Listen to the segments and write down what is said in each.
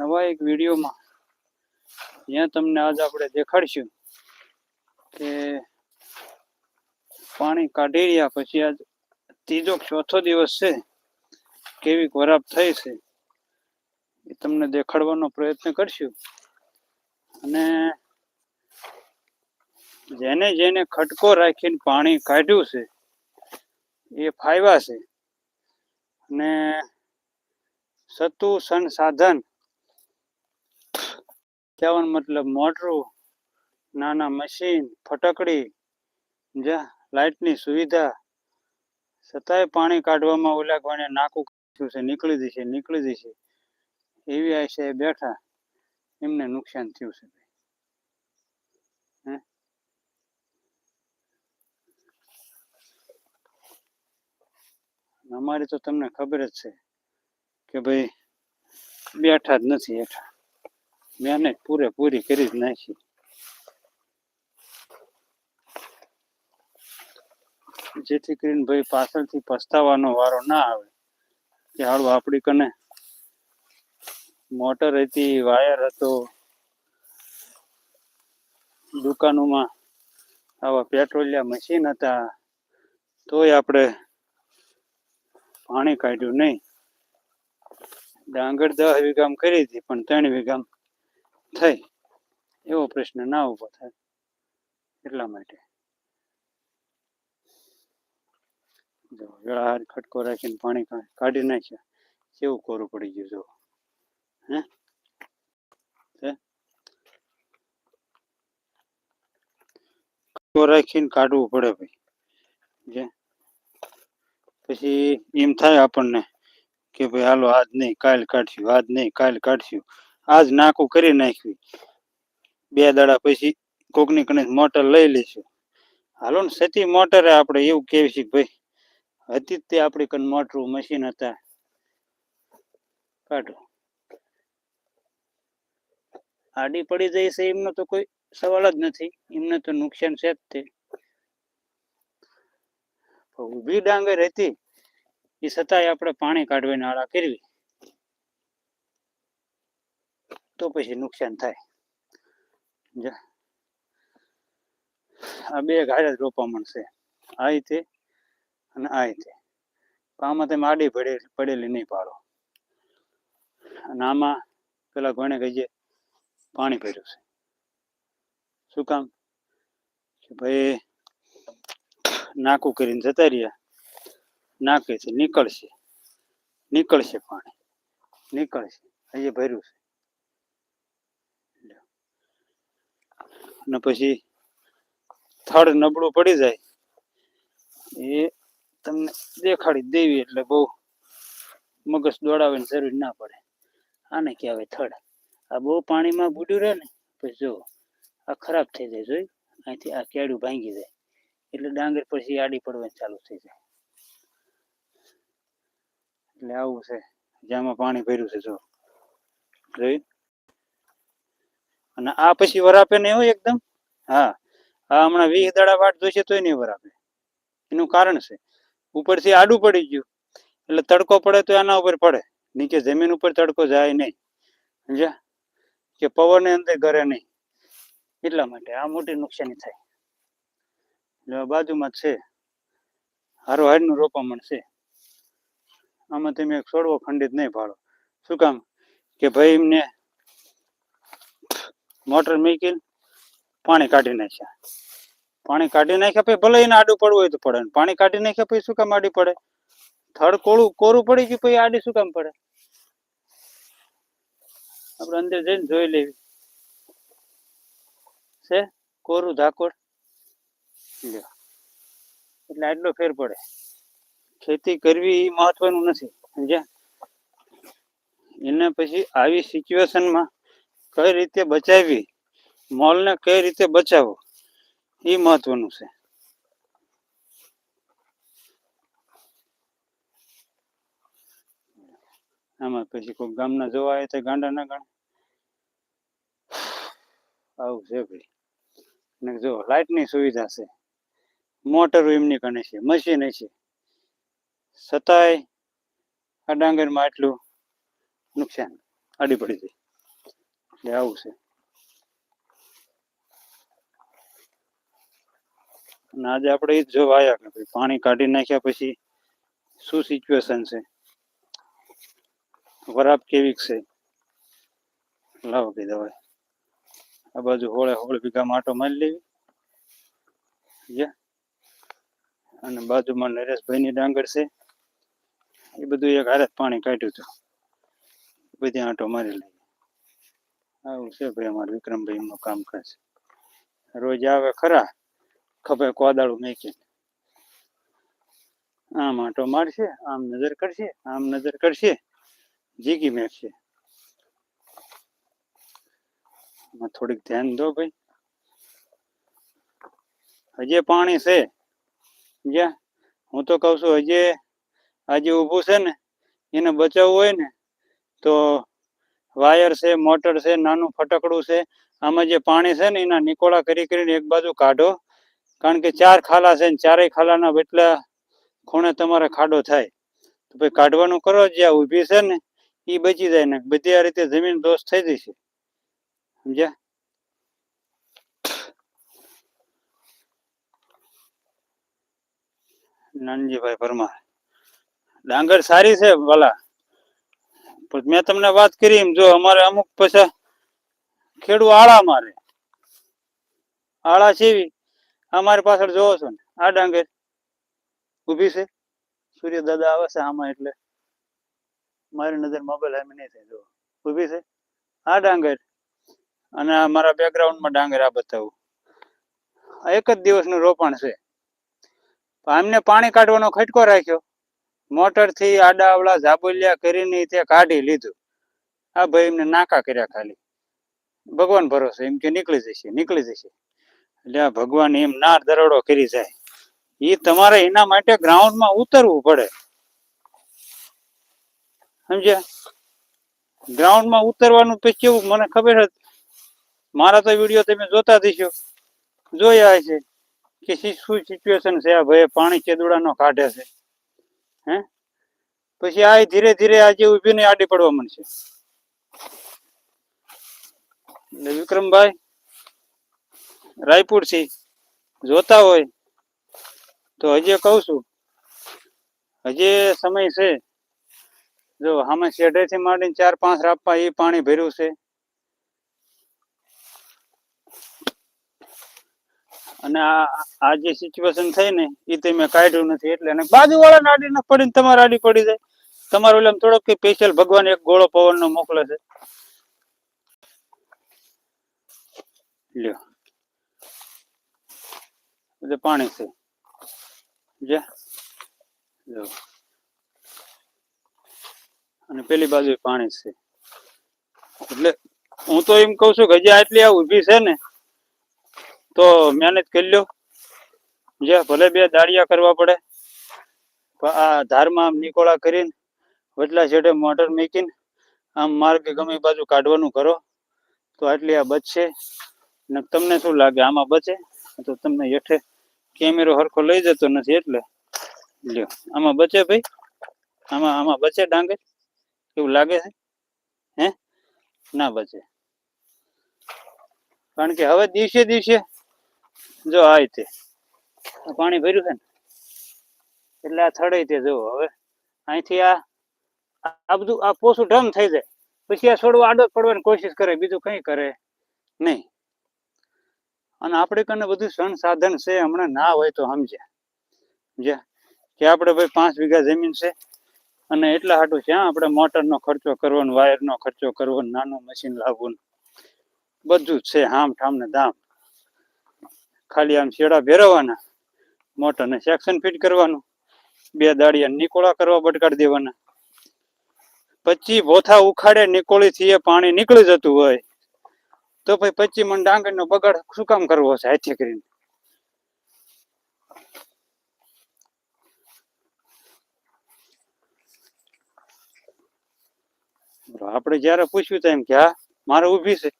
નવા એક વિડીયોમાં જ્યાં તમને આજ આપણે દેખાડશું કે પાણી કાઢી રહ્યા પછી આજ ત્રીજો ચોથો દિવસ છે કેવી ખરાબ થઈ છે, એ તમને દેખાડવાનો પ્રયત્ન કરશું. અને જેને જેને ખટકો રાખીને પાણી કાઢ્યું છે, એ ફાયવા છે. અને સતુ સંસાધન કહેવાનો મતલબ મોટરું, નાના મશીન ફટકડી જ્યાં લાઇટની સુવિધા. છતાંય પાણી કાઢવામાં ઓલા નાકું થયું છે, નીકળી જશે નીકળી જશે એવી આશા બેઠા, એમને નુકસાન થયું છે અમારી તો તમને ખબર જ છે કે ભાઈ બેઠા જ નથી હેઠા. મહેનત પૂરેપૂરી કરી જ નાખી જેથી કરીને ભાઈ પાછળથી પસ્તાવાનો વારો ના આવે કે હાળું આપણી કને મોટર હતી વાયર હતો દુકાનોમાં આવા પેટ્રોલિયા મશીન હતા તોય આપણે પાણી કાઢ્યું નહીં ડાંગર દસ વીઘામ કરી હતી પણ ત્રણ વીઘામ થઈ એવો પ્રશ્ન ના ઊભો થાય. એટલા માટે. જો વેળા ખટકો રાખીને પાણી કાઢી નાખ્યા, કેવું કોરું પડી ગયું જો? હે? ખટકો રાખીને કાઢવું પડે ભાઈ. જે? પછી એમ થાય આપણને કે ભાઈ, હાલો, આજ નહીં, કાલ કાઢશું, આજ નહીં, કાલ કાઢશું. આજ નાકું કરી નાખ્યું. બે દાડા પછી કોકની કણે મોટર લઈ લઈશું. હાલો ને, સતી મોટરે આપણે એવું કેવી છે, ભાઈ હતી તે આપણી કન મોટર મશીન હતા. કાઢો. આડી પડી જાય છે, એમનો તો કોઈ સવાલ જ નથી. એમને તો નુકસાન છે જ તે. ઊભી ડાંગર હતી, એ છતાંય આપણે પાણી કાઢવાની આળા કરવી. તો પછી નુકસાન થાય. આ બે ઘાયલ જ રોપા મળશે. આ રીતે અને આ રીતે. આમાં તમે આડી પડે પડેલી નહીં પાડો. અને આમાં પેલા ઘણે કહીએ પાણી ભર્યું છે. શું કામ? ભાઈ નાકું કરીને જતા રહ્યા. નાકે છે, નીકળશે. નીકળશે પાણી. નીકળશે. અહીંયા ભર્યું છે. અને પછી થડ નબળું પડી જાય, એ તમને દેખાડી દેવી એટલે બહુ મગજ દોડાવવાની જરૂર ના પડે. આને કહેવાય થડ. આ બહુ પાણીમાં બુડ્યું રહે ને, પછી જો આ ખરાબ થઈ જાય જોઈ અહીંથી આ કેળું ભાંગી જાય. એટલે ડાંગર પછી આડી પડવાની ચાલુ થઈ જાય. એટલે આવું છે. જ્યાંમાં પાણી ભર્યું છે, જો. જોયું? અને આ પછી વરાપે નહીં હોય એકદમ? હા. આ હમણાં વીસ દાડા વાટ જોઈશે તોય નહીં વરાપે એનું કારણ છે. ઉપરથી આડું પડી ગયું. એટલે તડકો પડે તો આના ઉપર પડે. નીચે જમીન ઉપર તડકો જાય નહીં. સમજ્યા? કે પવન અંદર ઘરે નહીં. એટલા માટે આ મોટી નુકસાની થાય. એટલે બાજુમાં છે. હારો હારનું રોપામણ છે. આમાં તમે એક છોડવો ખંડિત નહીં પાડો શું કામ? કે ભાઈ એમને મોટર મૂકીને પાણી કાઢી નાખ્યા. પાણી કાઢી નાખ્યા પછી ભલે એને આડું પડવું હોય તો પડે, પાણી કાઢી નાખ્યા પછી શું કામ આડી પડે? થડ કોળું, કોરું પડી ગયું પછી આડી શું કામ પડે? આપણે અંદર જઈને જોઈ લેવી. છે? કોરું ધાકોડ લ્યો. એટલે આટલો ફેર પડે. ખેતી કરવી એ મહત્વનું નથી. સમજ્યા? એને પછી આવી સિચ્યુએશનમાં કઈ રીતે બચાવવી? મોલને કઈ રીતે બચાવવો? એ મહત્વનું છે. આમાં પછી કોઈ ગામના જોવા આવે તો ગાંડા ના ગણે. આવું છે ભાઈ. ને જો લાઇટની સુવિધા છે. મોટરો એમની કને છે, મશીન છે. છતાંય આ ડાંગરમાં આટલું નુકસાન આડી પડી જાય. એટલે આવું છે. અને આજે આપણે એ જ જોવા કે ભાઈ પાણી કાઢી નાખ્યા પછી શું સિચ્યુએશન છે? વરાપ કેવીક છે? લાવો કે ભાઈ આ બાજુ હોળે હોળ ભીગા માટો મારી લેવી. અને બાજુમાં નરેશભાઈની ડાંગર છે. એ બધું એક હારે પાણી કાઢ્યું હતું. બધી આંટો મારી લઈએ આવું છે ભાઈ અમારે વિક્રમભાઈ નું કામકાજ. રોજ આવે ખરા ખભે કોદાળું મેકી આમ આંટો મારશે, આમ નજર કરશે, આમ નજર કરશે, જીગી મેકશે. થોડીક ધ્યાન દો ભાઈ. હજે પાણી છે. જ્યાં હું તો કઉ છું હજે આજે ઊભું છે ને, એને બચાવવું હોય ને, તો વાયર છે, મોટર છે, નાનું ફટકડું છે, આમાં જે પાણી છે ને એના નિકોળા કરી કરીને એક બાજુ કાઢો. કારણ કે ચાર ખાલા છે ને ચારેય ખાલાના એટલા ખૂણે તમારે ખાડો થાય. તો ભાઈ કાઢવાનું કરો, જ્યાં ઊભી છે ને એ બચી જાય ને, બધી આ રીતે જમીન દોષ થઈ જશે. સમજ્યા? નાનજીભાઈ પરમાર. ડાંગર સારી છે, ભલા. પણ મેં તમને વાત કરી એમ જો અમારે અમુક પૈસા ખેડૂ આળા મારે. આળા છેવી અમારી પાછળ જોવો છો ને, આ ડાંગર ઊભી છે. સૂર્ય દાદા આવે છે આમાં એટલે મારી નજર મોબાઈલ આમ નહીં થાય જો ઊભી છે. આ ડાંગર અને મારા બેકગ્રાઉન્ડમાં ડાંગર આ બતાવું. એક જ દિવસનું રોપણ છે. એમને પાણી કાઢવાનો ખટકો રાખ્યો. મોટરથી આડા અવળા ઝાબુલિયા કરીને તે કાઢી લીધું. આ ભાઈ એમને નાકા કર્યા ખાલી. ભગવાન ભરોસે, એમ કે નીકળી જશે નીકળી જશે. એટલે આ ભગવાન એમ ના દરોડો કરી જાય. એ તમારે એના માટે ગ્રાઉન્ડમાં ઉતરવું પડે. સમજ્યા? ગ્રાઉન્ડમાં ઉતરવાનું પછી કેવું મને ખબર જ મારા તો વીડિયો તમે જોતા થઈશો. જોયા હશે કે શું સિચ્યુએશન છે આ ભાઈ પાણી ચેદુડાનો કાઢે છે. હે? પછી આ ધીરે ધીરે આજે ઊભી ને આડી પડવા મળશે વિક્રમભાઈ રાયપુરથી જોતા હોય તો હજી કહું છું, હજી સમય છે. જો આમાં શેઢેથી માંડીને ચાર પાંચ રાપા એ પાણી ભર્યું છે. અને આ જે સિચ્યુએશન થઈ ને એ તમે કાઢ્યું નથી. એટલે અને બાજુવાળા નાડી ના પડીને તમારે આડી પડી જાય. તમારે એમ થોડોક સ્પેશિયલ ભગવાન એક ગોળો પવન નો મોકલે છે. લ્યો. જે પાણી છે. જે. જો. અને પેલી બાજુ પાણી છે. એટલે હું તો એમ કઉ છું કે હજી આટલી આ ઊભી છે ને તો મહેનત કરી લ્યો. જે ભલે બે દાળિયા કરવા પડે, પણ આ ધારમાં નિકોળા કરીને વટલા છેડે મોટર મૂકીને, આમ માર્ગ ગમે બાજુ કાઢવાનું કરો, તો આટલી આ બચશે. ને તમને શું લાગે, આમાં બચે? તો તમને હેઠે કેમેરો હરખો લઈ જતો નથી એટલે. લ્યો, આમાં બચે ભાઈ? આમાં આમાં બચે ડાંગર? એવું લાગે છે? હે? ના બચે. કારણ કે હવે દિવસે દિવસે જો આ રીતે પાણી ભર્યું છે ને? એટલે આ થડે તે જો હવે. અહીંથી આ આ બધું, આ પોસું ઢમ થઈ જાય. પછી આ છોડવા આડો પડવાની કોશિશ કરે, બીજું કંઈ કરે નહીં. અને આપણે કને બધું સંસાધન છે, હમણાં ના હોય તો સમજ્યા જે, કે આપણે ભાઈ પાંચ વીઘા જમીન છે, અને એટલા હાટું છે આપણે મોટરનો ખર્ચો કરવો વાયરનો ખર્ચો કરવો નાનું મશીન લાવવું બધું જ છે હામ ઠામ ને ધામ ખાલી આમ શેડા ભેરવવાના. મોટરને સેક્શન ફિટ કરવાનું. બે દાડિયા નિકોળા કરવા બટકાડી દેવાના. પછી ભોથા ઉખાડે, નિકોળીથી એ પાણી નીકળી જતું હોય. તો ભાઈ પચી મણ ડાંગરનો બગાડ શું કામ કરવો છે હાથે કરીને? આપણે જયારે પૂછ્યું તો એમ કે, હા, મારે ઊભી છે.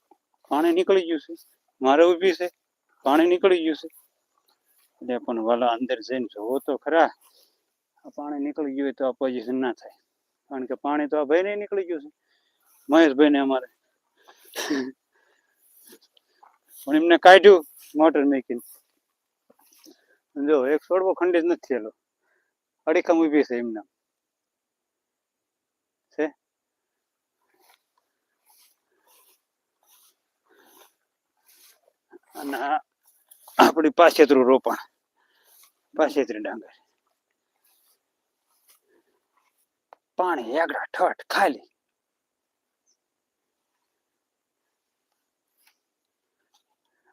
પાણી નીકળી ગયું છે. મારે ઊભી છે. પાણી નીકળી ગયું છે. એટલે પણ વાલા અંદર જઈને જોવો તો ખરા. પાણી નીકળી ગયું હોય તો આ પોઝિશન ના થાય. કારણ કે પાણી તો આ ભાઈને નીકળી ગયું છે. મહેશભાઈ ને અમારે. પણ એમને કાઢ્યું, મોટર મેકીને. જો, એક છોડવો ખંડિત નથી થયેલો. અડીખમ ઊભી છે એમના. છે? અને આપણી પાસેતરું રોપણ. પાસેતરી ડાંગર. પાણી એકડા ઠઠ, ખાલી.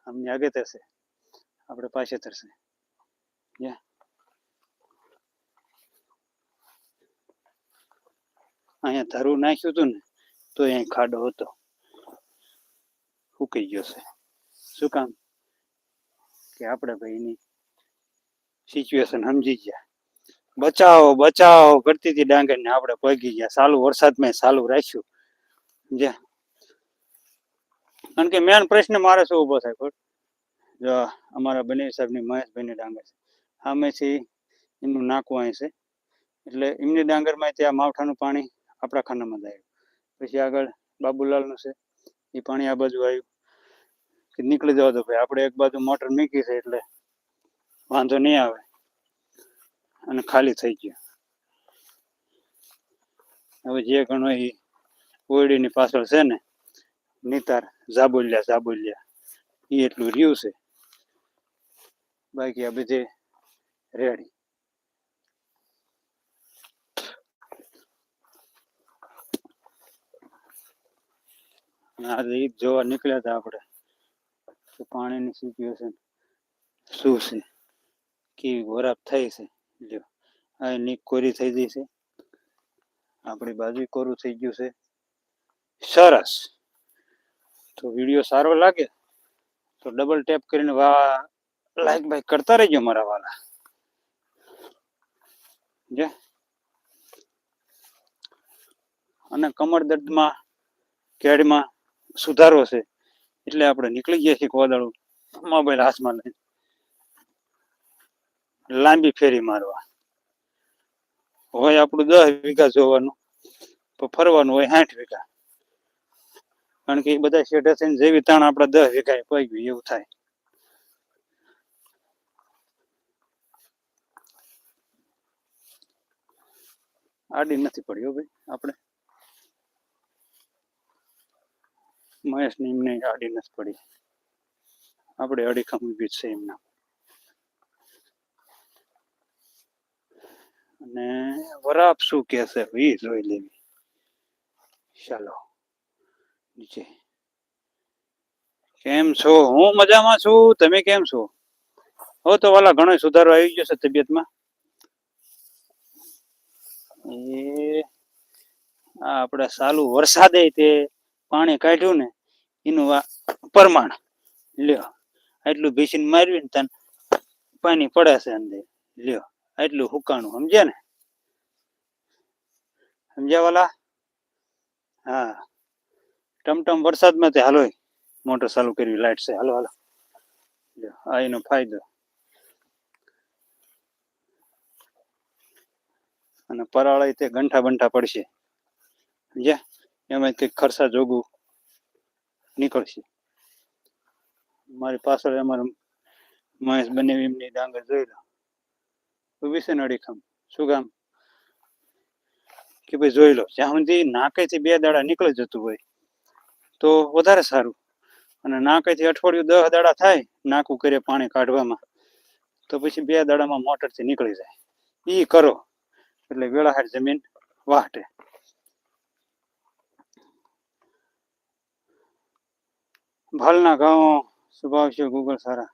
અમને આગે છે. આપણે પાસે છે. યા. અહીંયા ધરું નાખ્યું હતું ને, તો અહીં ખાડો હતો. ફૂકાઈ ગયો છે. શું કામ? કે આપણે ભાઈની સિચ્યુએશન સમજી ગયા. બચાવો બચાવો કરતી હતી ડાંગર ને આપણે પગી ગયા. ચાલુ વરસાદમાં સાલું રાખ્યું. જે. કારણ કે મેન પ્રશ્ન મારે શું ઊભો થાય જો અમારા બનેવી સાહેબની મહેશભાઈની ડાંગર છે. સામેથી એમનું નાકું અહીં છે. એટલે એમની ડાંગરમાં ત્યાં માવઠાનું પાણી આપણા ખાનામાં આવ્યું. પછી આગળ બાબુલાલનું છે. એ પાણી આ બાજુ આવ્યું. નીકળી જવા દો ભાઈ. આપણે એક બાજુ મોટર મૂકી છે એટલે વાંધો નહીં આવે. અને ખાલી થઈ ગયું. હવે જે ઘણો એ ઓયડીની પાછળ છે ને, નિતાર જાબુલિયા જાબુલિયા, એ એટલું રહ્યું છે. બાકી આ બધે રેડી. આજે ઈ જ જોવા નીકળ્યા હતા આપણે. કે પાણીની સિચ્યુએશન શું છે? કેવી ગોરાપ થઈ છે? લ્યો, આ નીક કોરી થઈ ગઈ છે. આપણી બાજુ કોરું થઈ ગયું છે. સરસ. તો વીડિયો સારો લાગે તો ડબલ ટેપ કરીને વા લાઈક બાઈક કરતા રહેજો મારા વાલા. જે. અને કમર દર્દમાં, કેડમાં સુધારો છે. એટલે આપણે નીકળી ગયા છીએ કોદાળું મોબાઈલ હાથમાં લઈને. લાંબી ફેરી મારવા. હોય આપણું દસ વીઘા જોવાનું, તો ફરવાનું હોય સાઠ વીઘા. કારણ કે એ બધા શેઠે થઈને જેવી તાણ આપણા દસ વીઘા ગયું, એવું થાય. આડી નથી પડ્યો ભાઈ, આપણે. મહેશ ને એમને આડી નથી પડી. આપણે અડીખમ ઊભી છે એમના. અને વરાપ શું કે છે એ જોઈ લેવી. ચાલો, નીચે. કેમ છો? હું મજામાં છું. તમે કેમ છો? હો, તો વાલા, ઘણો સુધારો આવી ગયો છે તબિયતમાં. એ આપડે સાલું વરસાદે તે પાણી કાઢ્યું ને, એનું આ પ્રમાણ. લ્યો, આટલું ભીસીને મારવી ને તને પાણી પડે છે અંદર. લ્યો, આટલું હુકાણું, સમજ્યા ને? સમજ્યા વાલા? હા. ટમટમ વરસાદમાં તે હાલો મોટર ચાલુ કરવી લાઈટ છે. હાલો હાલો. લ્યો, આ એનો ફાયદો. અને પરાળા તે ગંઠા બંઠા પડશે. સમજ્યા? એમાં કંઈક ખર્ચા જોગું નીકળશે. મારી પાછળ અમારા મહેશ બને એમની ડાંગર જોઈ લો ઊભી છે ને શું કામ કે ભાઈ જોઈ લો જ્યાં સુધી નાકેથી બે દાડા નીકળી જતું હોય, તો વધારે સારું. અને નાકેથી અઠવાડિયું દસ દાડા થાય, નાકું કરે પાણી કાઢવામાં, તો પછી બે દાડામાં મોટરથી નીકળી જાય. એ કરો. એટલે વેળાહાર જમીન વાહટે. ભાલના ઘઉં સ્વભાવ છે ગૂગલ સારા.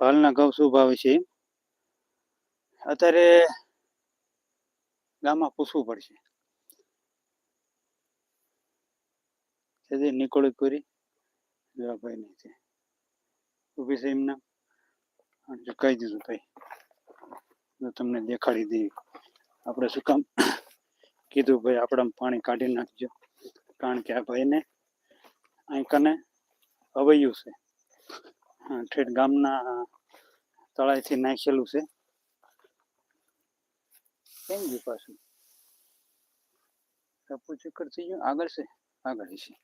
ભાલના ઘઉં સ્વભાવ છે. અત્યારે ગામમાં પૂછવું પડશે. છે પૂરી કરી ભાઈ નહીં છે. ઊભી છે એમના. કહી દીધું ભાઈ તમને દેખાડી દઈએ. આપણે શું કામ? કીધું, ભાઈ આપણે પાણી કાઢી નાખજો. કારણ કે આ ભાઈને અહીં કને અવૈયું છે. ઠેઠ ગામના તળાઈથી નાખેલું છે. કેમ ગયું પાછું? ટપુ ચક્કર થઈ ગયું, આગળ છે? આગળ છે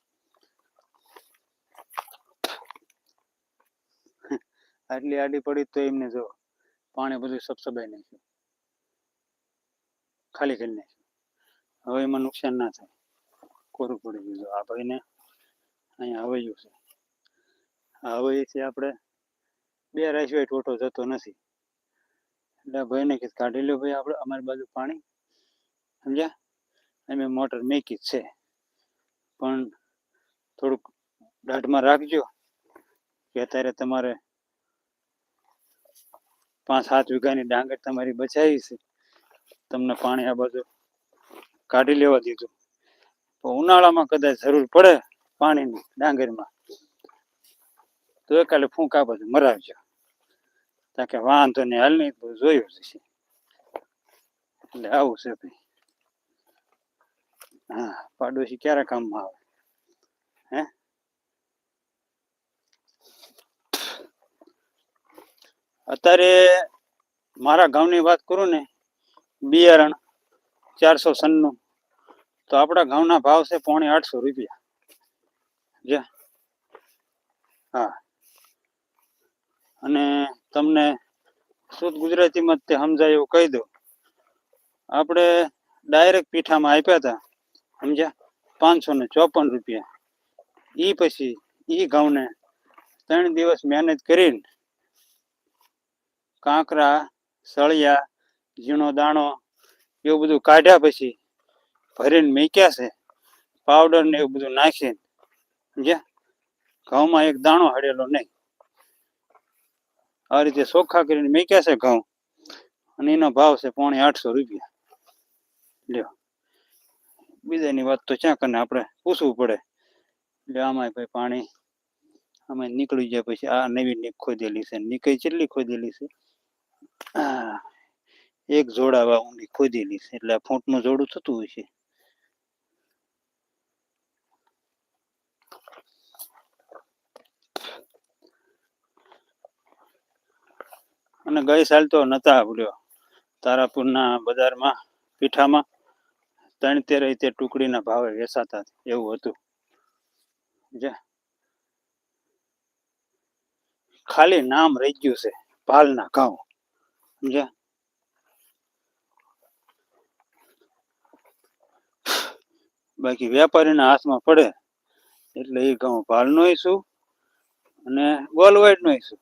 આટલી આડી પડી તો એમને જો પાણી બધું સબસબાઈ નાખ્યું. ખાલી કરી નાખ્યું. હવે એમાં નુકસાન ના થાય. કોરું પડી ગયું આ ભાઈને અહીંયા હવૈયું છે. આ આપણે બે રાશિવાય ટોટો જતો નથી. એટલે ભાઈને કીધું, કાઢી લો ભાઈ આપણે, અમારી બાજુ પાણી. સમજ્યા? અમે મોટર મેકી છે. પણ થોડુંક દાઢમાં રાખજો કે અત્યારે તમારે પાંચ સાત વીઘાની ડાંગર તમારી બચાવી છે. તમને પાણી આ બાજુ કાઢી લેવા દીધું. ઉનાળામાં કદાચ જરૂર પડે પાણીની ડાંગરમાં. તો કાલે ફૂંક આ મરાવજો. મરાવજો કે વાંધો ને હાલ નહીં, બધું જોયું છે એટલે આવું છે ભાઈ. હા, પાડોશી ક્યારે કામમાં આવે? હે? અત્યારે મારા ગામની વાત કરું ને, બિયારણ ચારસો સનનું. તો આપણા ઘઉંના ભાવ છે પોણે આઠસો રૂપિયા. જે. હા. અને તમને શુદ્ધ ગુજરાતીમાં તે સમજાય એવું કહી દઉં. આપણે ડાયરેક્ટ પીઠામાં આપ્યા હતા સમજ્યા? પાંચસો ને ચોપન રૂપિયા. એ પછી એ ઘઉંને ત્રણ દિવસ મહેનત કરીને કાંકરા, સળિયા, ઝીણો દાણો એવું બધું કાઢ્યા પછી ભરીને મૂક્યા છે. પાવડર ને એવું બધું નાખીને, સમજ્યા? ઘઉંમાં એક દાણો હડેલો નહીં. આ રીતે ચોખ્ખા કરીને મૂક્યા છે ઘઉં. અને એનો ભાવ છે પોણે આઠસો રૂપિયા. લ્યો. બીજાની વાત તો ક્યાં કરીને આપણે પૂછવું પડે. એટલે આમાં ભાઈ પાણી. આમાં નીકળી જાય પછી આ નવી નીક ખોદેલી છે. નીકળી કેટલી ખોદેલી છે? એક જોડાવા ઊંડી ખોદેલી છે, એટલે આ ફૂંટનું જોડું થતું હોય છે. અને ગઈ સાલ તો નતા આવડ્યો. તારાપુરના બજારમાં, પીઠામાં ત્રણ તેર રીતે ટુકડીના ભાવે વેચાતા એવું હતું. જે. ખાલી નામ રહી ગયું છે, પાલના ઘઉં. સમજ્યા બાકી વેપારીના હાથમાં પડે એટલે એ ઘઉં પાલનો શું અને ગોલવાઈડ નો શું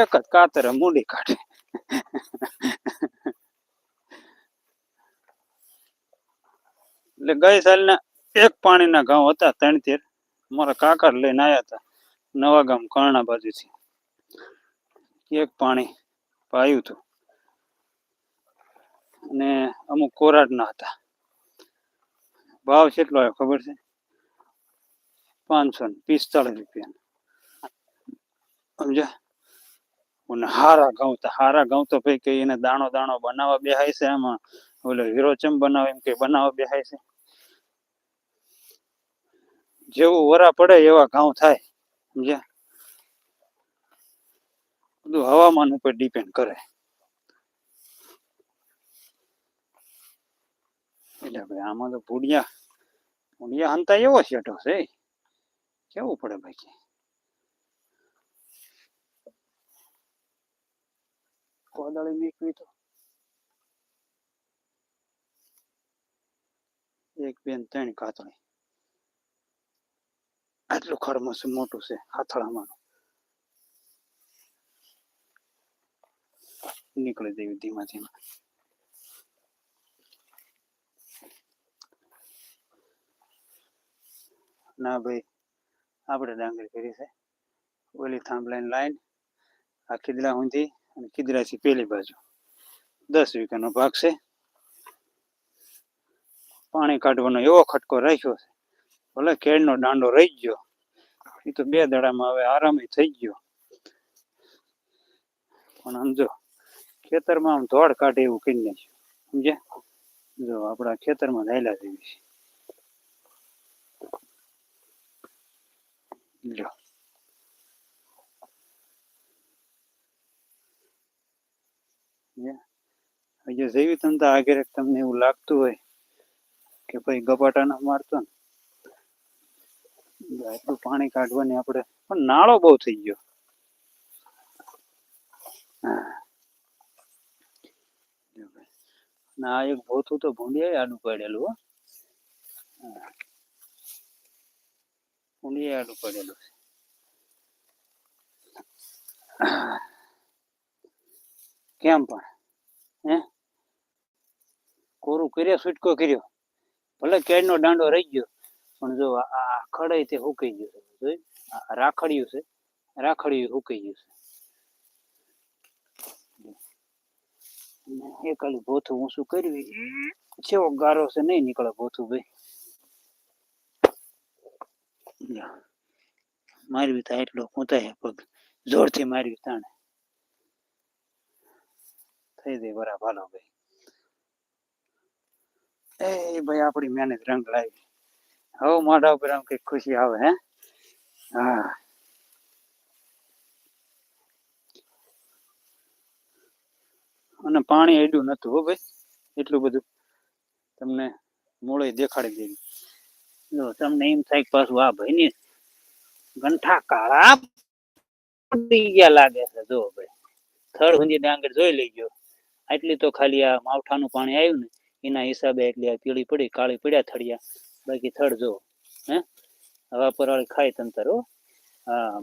એક જ કાતરે મૂડી કાઢે. એટલે ગઈ સાલના એક પાણીના ઘઉં હતા ત્રણ તેર. મારા કાકા લઈને આવ્યા હતા નવા ગામ કર્ણા બાજુથી. એક પાણી પાયું હતું. અને અમુક કોરાટના હતા. ભાવ કેટલો આવ્યો ખબર છે? પાંચસો ને પિસ્તાળીસ રૂપિયા સમજ્યા? અને હારા ઘઉં તો હારા ઘઉં તો ભાઈ કઈ એને દાણો દાણો બનાવવા બેહાય છે આમાં? ઓલો હીરોચમ બનાવે એમ કઈ બનાવવા બેહાય છે? જેવું વરા પડે એવા ઘઉં થાય, સમજ્યા? બધું હવામાન ઉપર ડિપેન્ડ કરે. એટલે ભાઈ આમાં તો ભૂડિયા ભૂડિયા હંતા એવો શેઠો છે કેવું પડે તો. એક બેન, ત્રણ કાતળી. આટલું ખરમસ મોટું છે હાથળામાં નીકળી દેવી ધીમા ધીમા ના ભાઈ, આપણે ડાંગર કરી છે. ઓલી થાંભલાની લાઈન આ કિદરા ઊંધી અને કિદરાથી પેલી બાજુ. દસ વીઘાનો ભાગ છે. પાણી કાઢવાનો એવો ખટકો રાખ્યો છે. ભલે કેળનો દાંડો રહી ગયો એ તો બે દડામાં હવે આરામ થઈ ગયો. પણ સમજો ખેતરમાં આમ ધોળ કાઢે એવું કરી નાખ્યું. સમજ્યા? જો, આપણા ખેતરમાં રહેલા જેવી છે. લ્યો સમજ્યા? જેવી તમને આગળ તમને એવું લાગતું હોય કે ભાઈ ગપાટા ના મારતો ને એટલું પાણી કાઢવાની આપણે પણ નાળો બહુ થઈ ગયો. ના એક ભોથું તો ભૂંડિયા આડું પડેલું હો ભૂંડિયા પડેલું છે. કેમ પણ? હે? કોરું કર્યા, છૂટકો કર્યો? ભલે કેડનો દાંડો રહી ગયો, પણ જો આ- ખડાઈ તે હુકાઈ ગયું છે. જોઈ રાખડ્યું છે. રાખડ્યું હુકાઈ ગયું છે. એ ખાલી ભોથું ઊંચું કર્યું. છેવો ગારો છે, નહીં નીકળે ભોથું ભાઈ. મારવી થાય એટલો કૂંતાય પગ જોરથી મારવી તાણે. થઈ જાય બરાબર હાલો ભાઈ. એ ભાઈ આપણી મહેનત રંગ લાવી. હવે મોઢા ઉપર આમ કઈ ખુશી આવે, હે? હા. અને પાણી એડ્યું નતું હો ભાઈ. એટલું બધું તમને મૂળે દેખાડી દેવી. જો તમને એમ થાય પાછું આ ભાઈ ની ગંઠા કાળા પડી ગયા લાગે છે. જો ભાઈ, થડ સુધી ડાંગર જોઈ લેજો. આટલી તો ખાલી આ માવઠાનું પાણી આવ્યું ને, એના હિસાબે એટલી આ પીળી પડી, કાળી પડ્યા થળિયા બાકી થડ જો, હે? હવા પર ખાય તંતર, હો. હા